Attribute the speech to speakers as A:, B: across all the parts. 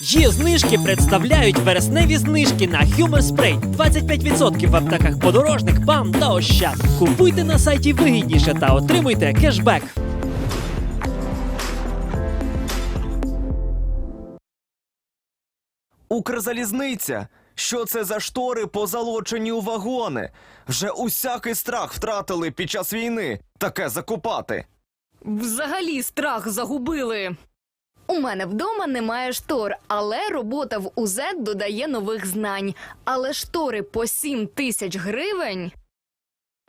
A: Є знижки представляють вересневі знижки на Humor Spray. 25% в аптеках подорожник, бам та ощад. Купуйте на сайті вигідніше та отримуйте кешбек.
B: Укрзалізниця. Що це за штори позолочені у вагони? Вже усякий страх втратили під час війни таке закупати.
C: Взагалі страх загубили.
D: У мене вдома немає штор, але робота в УЗ додає нових знань. Але штори по 7 тисяч гривень.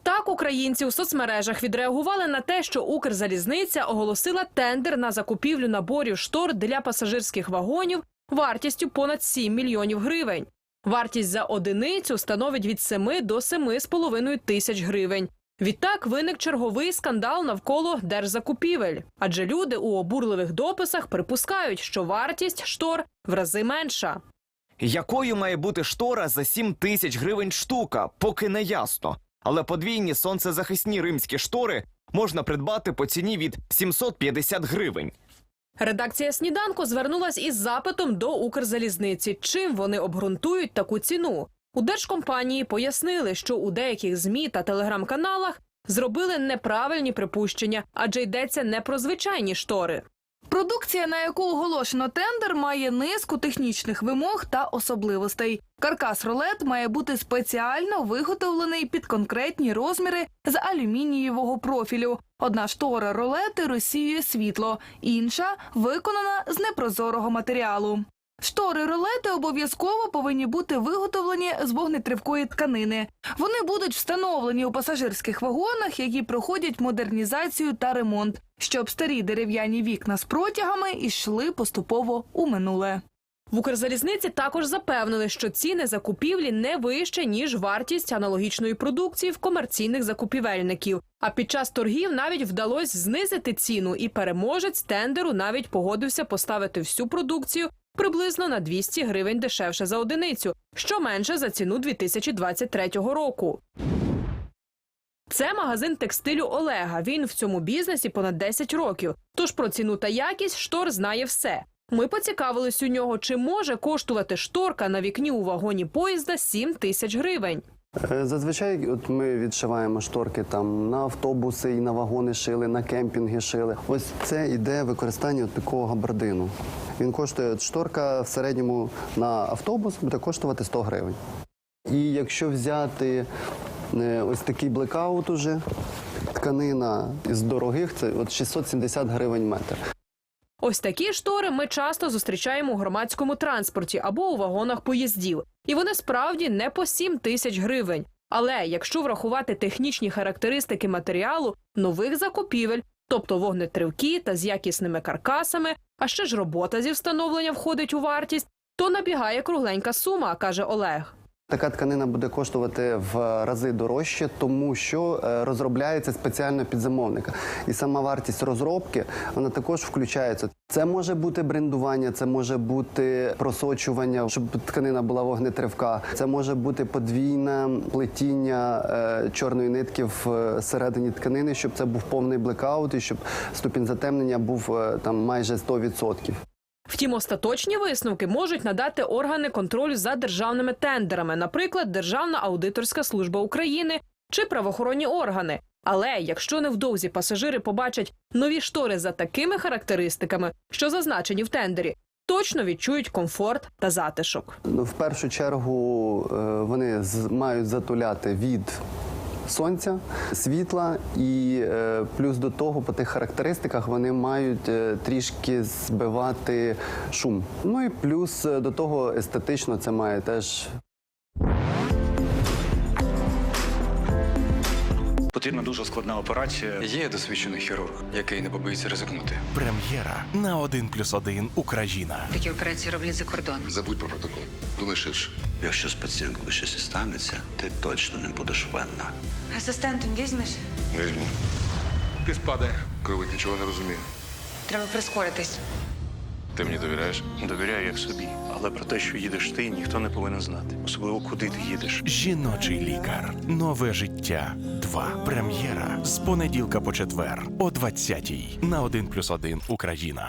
C: Так українці у соцмережах відреагували на те, що Укрзалізниця оголосила тендер на закупівлю наборів штор для пасажирських вагонів вартістю понад 7 мільйонів гривень. Вартість за одиницю становить від 7 до 7,5 тисяч гривень. Відтак виник черговий скандал навколо держзакупівель, адже люди у обурливих дописах припускають, що вартість штор в рази менша.
B: Якою має бути штора за 7 тисяч гривень штука, поки не ясно. Але подвійні сонцезахисні римські штори можна придбати по ціні від 750 гривень.
C: Редакція сніданку звернулась із запитом до Укрзалізниці, чим вони обґрунтують таку ціну. У держкомпанії пояснили, що у деяких змі та телеграм-каналах зробили неправильні припущення, адже йдеться не про звичайні штори.
E: Продукція, на яку оголошено тендер, має низку технічних вимог та особливостей. Каркас ролет має бути спеціально виготовлений під конкретні розміри з алюмінієвого профілю. Одна штора ролети розсіює світло, інша виконана з непрозорого матеріалу. Штори ролети обов'язково повинні бути виготовлені з вогнетривкої тканини. Вони будуть встановлені у пасажирських вагонах, які проходять модернізацію та ремонт, щоб старі дерев'яні вікна з протягами йшли поступово у минуле.
C: В Укрзалізниці також запевнили, що ціни закупівлі не вище ніж вартість аналогічної продукції в комерційних закупівельників. А під час торгів навіть вдалося знизити ціну, і переможець тендеру навіть погодився поставити всю продукцію приблизно на 200 гривень дешевше за одиницю, що менше за ціну 2023 року. Це магазин текстилю Олега. Він в цьому бізнесі понад 10 років. Тож про ціну та якість штор знає все. Ми поцікавились у нього, чи може коштувати шторка на вікні у вагоні поїзда 7 тисяч гривень.
F: Е, Зазвичай от ми відшиваємо шторки там на автобуси і на вагони шили, на кемпінги шили. Ось це іде використання от такого габардину. Він коштує от шторка в середньому на автобус буде коштувати 100 гривень. І якщо взяти е, ось такий блекаут уже, тканина із дорогих, це от 670 гривень метр.
C: Ось такі штори ми часто зустрічаємо у громадському транспорті або у вагонах поїздів. І вони справді не по 7 тисяч гривень. Але якщо врахувати технічні характеристики матеріалу нових закупівель, тобто вогнетривки та з якісними каркасами, а ще ж робота зі встановлення входить у вартість, то набігає кругленька сума, каже Олег.
F: Така тканина буде коштувати в рази дорожче, тому що е, розробляється спеціально під замовника. І сама вартість розробки вона також включається. Це може бути брендування, це може бути просочування, щоб тканина була вогнетривка. Це може бути подвійне плетіння е, чорної нитки всередині тканини, щоб це був повний блекаут і щоб ступінь затемнення був е, там майже 100%.
C: Втім, остаточні висновки можуть надати органи контролю за державними тендерами, наприклад, Державна аудиторська служба України чи правоохоронні органи. Але якщо невдовзі пасажири побачать нові штори за такими характеристиками, що зазначені в тендері, точно відчують комфорт та затишок.
F: В першу чергу е, вони мають затуляти від сонця, світла, і е, плюс до того, по тих характеристиках, вони мають е, трішки збивати шум. Ну і плюс е, до того естетично це має теж
G: Потрібна дуже складна операція.
H: Є досвідчений хірург, який не побоїться ризикнути.
I: Прем'єра на 1 плюс 1 Україна.
J: Такі операції роблять за кордоном.
K: Забудь про протокол. Думай ширше.
L: Якщо з пацієнткою щось і станеться, ти точно не будеш винна.
J: Асистентом візьмеш?
K: Візьму. Ти спадай. Кровик нічого не розуміє.
J: Треба прискоритись.
K: Ти мені довіряєш?
G: Довіряю як собі, але про те, що їдеш ти, ніхто не повинен знати, особливо куди ти їдеш.
I: Жіночий лікар. Нове життя. 2. Прем'єра з понеділка по четвер о 20-й на один плюс один. Україна.